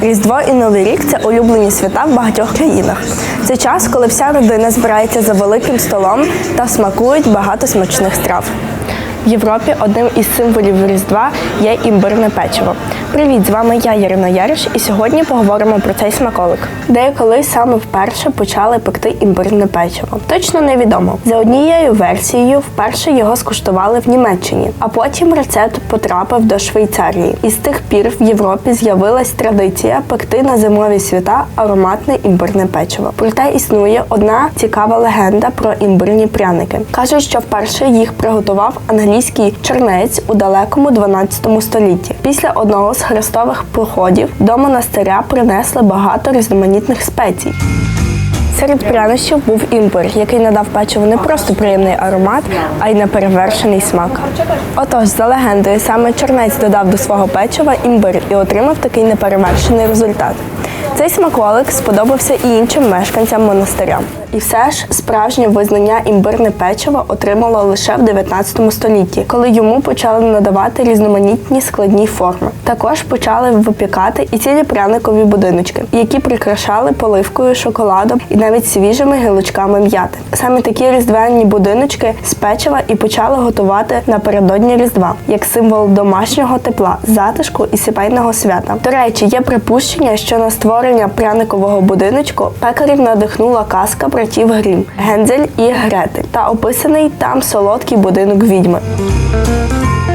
Різдво і Новий рік це улюблені свята в багатьох країнах. Це час, коли вся родина збирається за великим столом та смакують багато смачних страв. В Європі одним із символів Різдва є імбирне печиво. Привіт, з вами я, Ярина Яриш, і сьогодні поговоримо про цей смаколик. Де і коли саме вперше почали пекти імбирне печиво? Точно невідомо. За однією версією, вперше його скуштували в Німеччині, а потім рецепт потрапив до Швейцарії. І з тих пір в Європі з'явилась традиція пекти на зимові свята ароматне імбирне печиво. Проте існує одна цікава легенда про імбирні пряники. Кажуть, що вперше їх приготував англійський чернець у далекому 12 столітті. Після одного хрестових походів до монастиря принесли багато різноманітних спецій. Серед прянощів був імбир, який надав печиву не просто приємний аромат, а й неперевершений смак. Отож, за легендою, саме чорнець додав до свого печива імбир і отримав такий неперевершений результат. Цей смаколик сподобався і іншим мешканцям монастиря. І все ж справжнє визнання імбирне печиво отримало лише в 19 столітті, коли йому почали надавати різноманітні складні форми. Також почали випікати і цілі пряникові будиночки, які прикрашали поливкою, шоколадом і навіть свіжими гілочками м'яти. Саме такі різдвяні будиночки з печива і почали готувати напередодні Різдва, як символ домашнього тепла, затишку і сімейного свята. До речі, є припущення, що на створення пряникового будиночку пекарів надихнула казка братів Грім Гензель і Гретель та описаний там солодкий будинок відьми.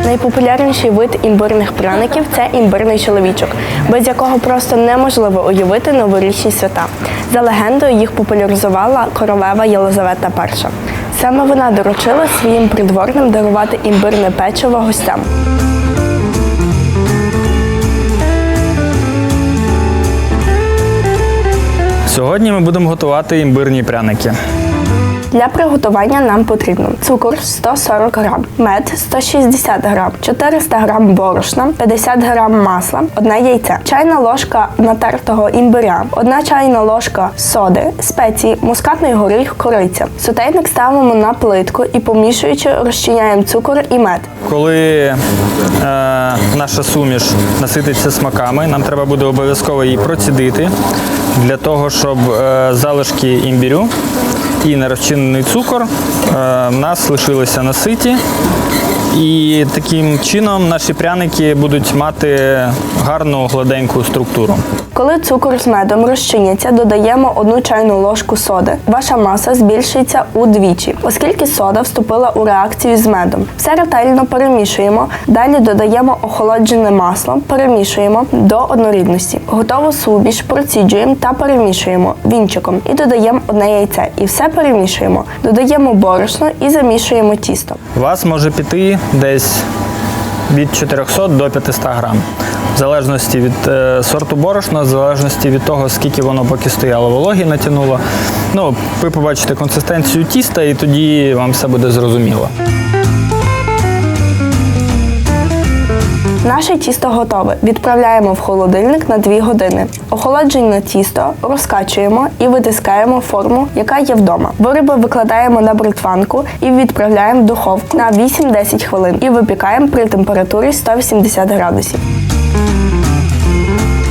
Найпопулярніший вид імбирних пряників це імбирний чоловічок, без якого просто неможливо уявити новорічні свята. За легендою, їх популяризувала королева Єлизавета І. Саме вона доручила своїм придворним дарувати імбирне печиво гостям. Сьогодні ми будемо готувати імбирні пряники. Для приготування нам потрібно цукор 140 грам, мед 160 грам, 400 грам борошна, 50 грам масла, одне яйце, чайна ложка натертого імбиря, одна чайна ложка соди, спеції, мускатний горіх, кориця. Сотейник ставимо на плитку і помішуючи розчиняємо цукор і мед. Коли е, наша суміш насититься смаками, нам треба буде обов'язково її процідити для того, щоб е, залишки імбірю і нерозчинений цукор У нас лишилися на ситі. І таким чином наші пряники будуть мати гарну гладеньку структуру. Коли цукор з медом розчиняться, додаємо одну чайну ложку соди. Ваша маса збільшиться удвічі, оскільки сода вступила у реакцію з медом. Все ретельно перемішуємо. Далі додаємо охолоджене масло, перемішуємо до однорідності. Готову суміш проціджуємо та перемішуємо вінчиком і додаємо одне яйце. І все перемішуємо. Додаємо борошно і замішуємо тісто. У вас може піти десь від 400 до 500 грам. В залежності від е, сорту борошна, в залежності від того, скільки воно поки стояло, вологі натягнуло. Ну, ви побачите консистенцію тіста і тоді вам все буде зрозуміло. Наше тісто готове. Відправляємо в холодильник на 2 години. Охолоджене тісто розкачуємо і витискаємо форму, яка є вдома. Вироби викладаємо на бритванку і відправляємо в духовку на 8-10 хвилин і випікаємо при температурі 180 градусів.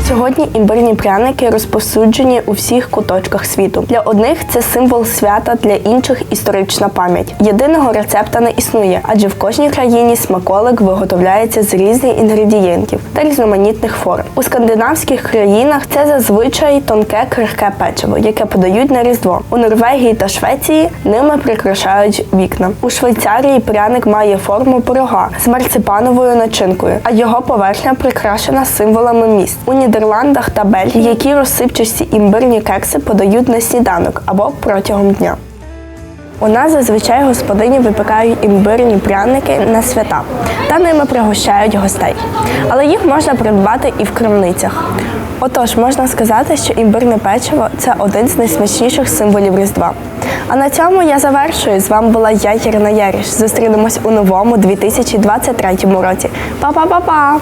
Сьогодні імбирні пряники розповсюджені у всіх куточках світу. Для одних це символ свята, для інших історична пам'ять. Єдиного рецепта не існує, адже в кожній країні смаколик виготовляється з різних інгредієнтів та різноманітних форм. У скандинавських країнах це зазвичай тонке крихке печиво, яке подають на різдво. У Норвегії та Швеції ними прикрашають вікна. У Швейцарії пряник має форму пирога з марципановою начинкою, а його поверхня прикрашена символами міст. У Нідерландах та Бельгії, які розсипчасті імбирні кекси подають на сніданок або протягом дня. У нас зазвичай господині випікають імбирні пряники на свята та ними пригощають гостей. Але їх можна придбати і в крамницях. Отож, можна сказати, що імбирне печиво це один з найсмачніших символів Різдва. А на цьому я завершую. З вами була я, Ірина Яріш. Зустрінемось у новому 2023 році. Па-па-па-па!